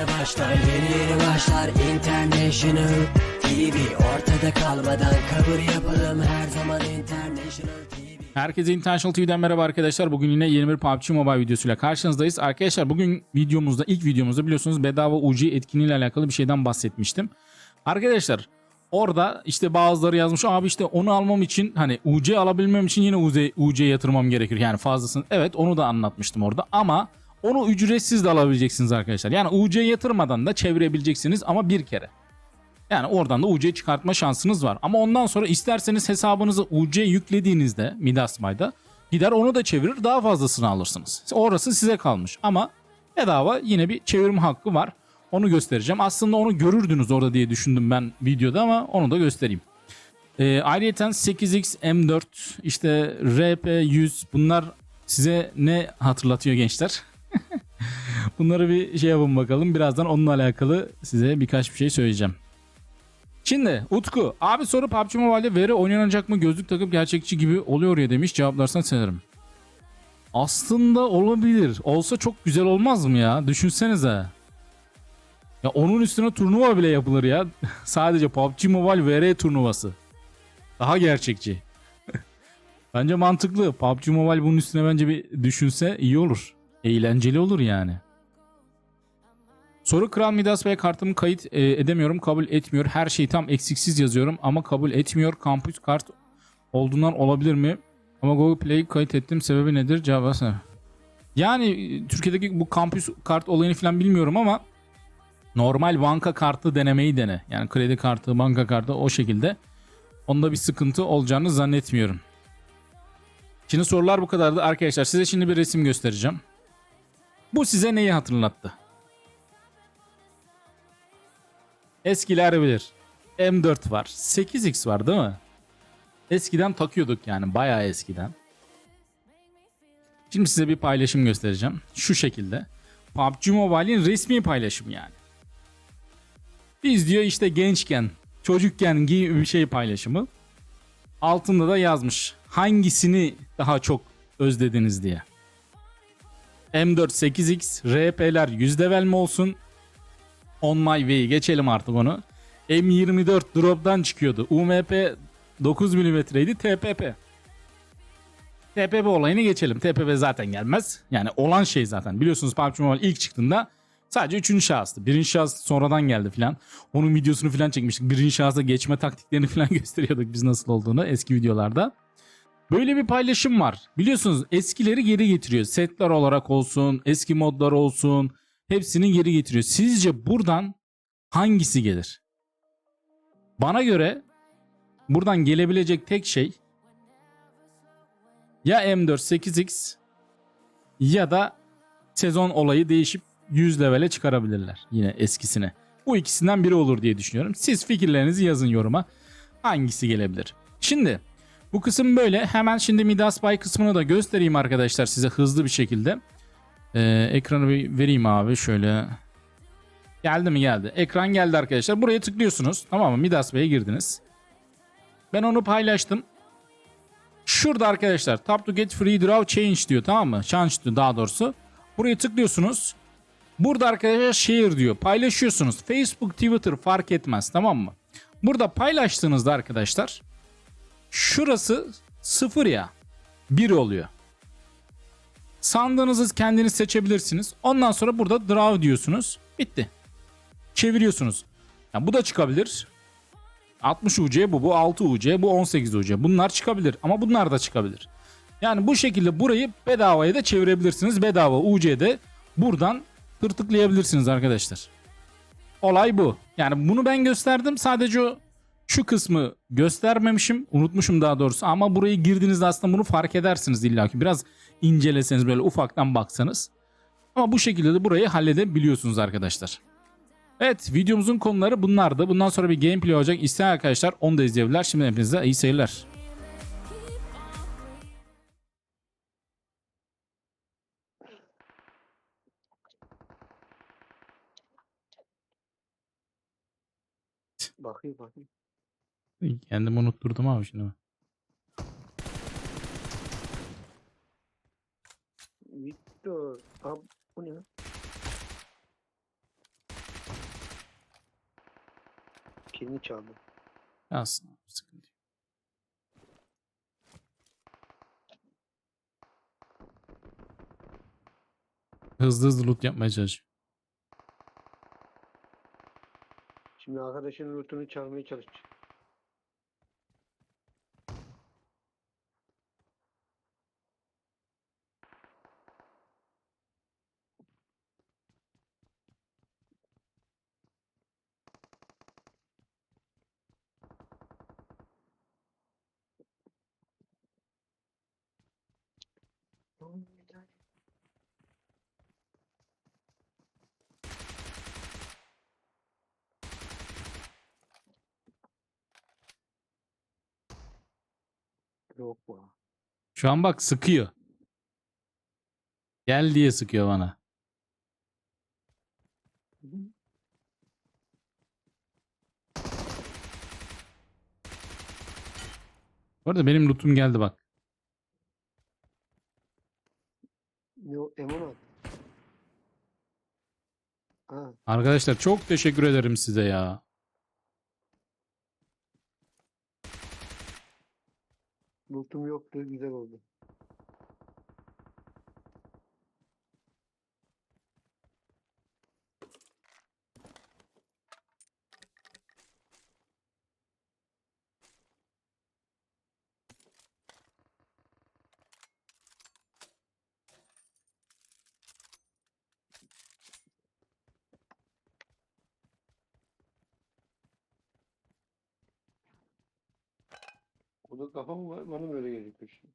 yeni başlar Yeni yeni başlar International TV Ortada kalmadan kabul yapalım Her zaman International TV Herkese International TV'den merhaba arkadaşlar. Bugün yine yeni bir PUBG Mobile videosuyla karşınızdayız. Arkadaşlar bugün videomuzda, ilk videomuzda biliyorsunuz bedava UC etkinliğiyle alakalı bir şeyden bahsetmiştim. Arkadaşlar orada işte bazıları yazmış abi işte onu almam için hani UC alabilmem için yine UC, UC yatırmam gerekir. Yani fazlasını. Evet onu da anlatmıştım orada ama onu ücretsiz de alabileceksiniz arkadaşlar. Yani UC yatırmadan da çevirebileceksiniz ama bir kere. Yani oradan da UC çıkartma şansınız var. Ama ondan sonra isterseniz hesabınızı UC yüklediğinizde Midasmay'da gider onu da çevirir daha fazlasını alırsınız. Orası size kalmış ama bedava yine bir çevirme hakkı var. Onu göstereceğim. Aslında onu görürdünüz orada diye düşündüm ben videoda ama onu da göstereyim. Ee, ayrıyeten 8X M4 işte RP100 bunlar size ne hatırlatıyor gençler? Bunları bir şey yapın bakalım. Birazdan onunla alakalı size birkaç bir şey söyleyeceğim. Şimdi Utku abi soru PUBG Mobile'de veri oynanacak mı gözlük takıp gerçekçi gibi oluyor ya demiş cevaplarsan sevinirim. Aslında olabilir. Olsa çok güzel olmaz mı ya? Düşünsenize. Ya onun üstüne turnuva bile yapılır ya. Sadece PUBG Mobile VR turnuvası. Daha gerçekçi. bence mantıklı. PUBG Mobile bunun üstüne bence bir düşünse iyi olur. Eğlenceli olur yani. Soru Kral Midas Bey kartımı kayıt e, edemiyorum kabul etmiyor. Her şeyi tam eksiksiz yazıyorum ama kabul etmiyor. Kampüs kart olduğundan olabilir mi? Ama Google Play'i kayıt ettim. Sebebi nedir? Versene. Yani e, Türkiye'deki bu kampüs kart olayını falan bilmiyorum ama normal banka kartı denemeyi dene. Yani kredi kartı, banka kartı o şekilde. Onda bir sıkıntı olacağını zannetmiyorum. Şimdi sorular bu kadardı. Arkadaşlar size şimdi bir resim göstereceğim. Bu size neyi hatırlattı? Eskiler bilir. M4 var. 8X var değil mi? Eskiden takıyorduk yani bayağı eskiden. Şimdi size bir paylaşım göstereceğim. Şu şekilde. PUBG Mobile'in resmi paylaşımı yani. Biz diyor işte gençken, çocukken gibi bir şey paylaşımı. Altında da yazmış. Hangisini daha çok özlediniz diye. M4 8X, RP'ler %vel mi olsun? On My Way'i geçelim artık onu. M24 drop'tan çıkıyordu. UMP 9 mm'ydi TPP. TPP olayını geçelim. TPP zaten gelmez. Yani olan şey zaten. Biliyorsunuz PUBG Mobile ilk çıktığında sadece 3. şahıstı. Birinci şahıs sonradan geldi filan. Onun videosunu filan çekmiştik. Birinci şahısa geçme taktiklerini filan gösteriyorduk biz nasıl olduğunu eski videolarda. Böyle bir paylaşım var. Biliyorsunuz eskileri geri getiriyor. Setler olarak olsun, eski modlar olsun. Hepsini geri getiriyor. Sizce buradan hangisi gelir? Bana göre buradan gelebilecek tek şey ya M4 8X ya da sezon olayı değişip 100 levele çıkarabilirler yine eskisine. Bu ikisinden biri olur diye düşünüyorum. Siz fikirlerinizi yazın yoruma. Hangisi gelebilir? Şimdi bu kısım böyle. Hemen şimdi Midas Buy kısmını da göstereyim arkadaşlar size hızlı bir şekilde. Ee, ekranı bir vereyim abi şöyle. Geldi mi geldi. Ekran geldi arkadaşlar. Buraya tıklıyorsunuz. Tamam mı? Midas Bey'e girdiniz. Ben onu paylaştım. Şurada arkadaşlar tap to get free draw change diyor tamam mı? Change diyor daha doğrusu. Buraya tıklıyorsunuz. Burada arkadaşlar share diyor. Paylaşıyorsunuz. Facebook, Twitter fark etmez tamam mı? Burada paylaştığınızda arkadaşlar şurası sıfır ya. 1 oluyor. Sandığınızı kendiniz seçebilirsiniz. Ondan sonra burada draw diyorsunuz. Bitti. Çeviriyorsunuz. Yani bu da çıkabilir. 60 UC bu, bu 6 UC, bu 18 UC. Bunlar çıkabilir ama bunlar da çıkabilir. Yani bu şekilde burayı bedavaya da çevirebilirsiniz. Bedava UC'de buradan tırtıklayabilirsiniz arkadaşlar. Olay bu. Yani bunu ben gösterdim. Sadece o şu kısmı göstermemişim. Unutmuşum daha doğrusu. Ama burayı girdiğinizde aslında bunu fark edersiniz illaki. Biraz inceleseniz böyle ufaktan baksanız. Ama bu şekilde de burayı halledebiliyorsunuz arkadaşlar. Evet videomuzun konuları bunlardı. Bundan sonra bir gameplay olacak. İsteyen arkadaşlar onu da izleyebilirler. Şimdi hepinize iyi seyirler. Bakayım bakayım. Kendimi unutturdum abi şimdi. Victor. Abi bu ne? kilini çaldı. Aslında sıkıntı yok. Hızlı hızlı loot yapmaya çalışıyor. Şimdi arkadaşının lootunu çalmaya çalışacak. Yok bu. Şu an bak sıkıyor. Gel diye sıkıyor bana. Bu arada benim lootum geldi bak. Ne o? M16. Ha, Arkadaşlar çok teşekkür ederim size ya. lootum yoktu. Güzel oldu. O da kafa mı var? Bana mı öyle gözüküyor şimdi?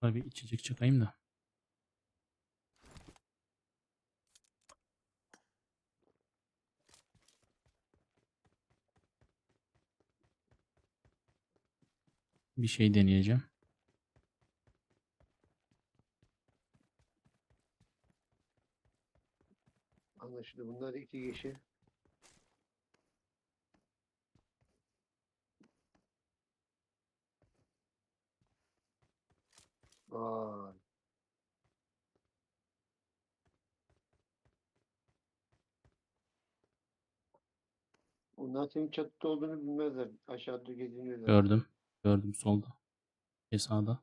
Tabii içecek çıkayım da. Bir şey deneyeceğim. Anlaşıldı. Bunlar iki kişi. Vay. Onlar senin çatıda olduğunu bilmezler. Aşağıda geziniyorlar. Gördüm. Gördüm solda. Ve sağda.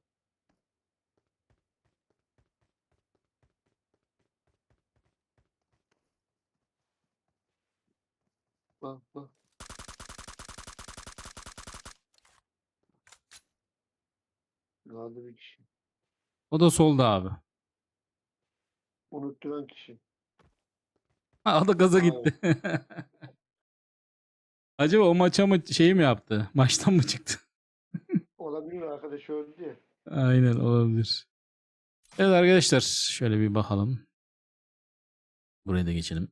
Bak bak. Kaldı bir kişi. O da solda abi. Unutturan kişi. Ha, o da gaza Aa. gitti. Acaba o maça mı şey mi yaptı? Maçtan mı çıktı? Olabilir arkadaş öldü ya. Aynen olabilir. Evet arkadaşlar şöyle bir bakalım. Buraya da geçelim.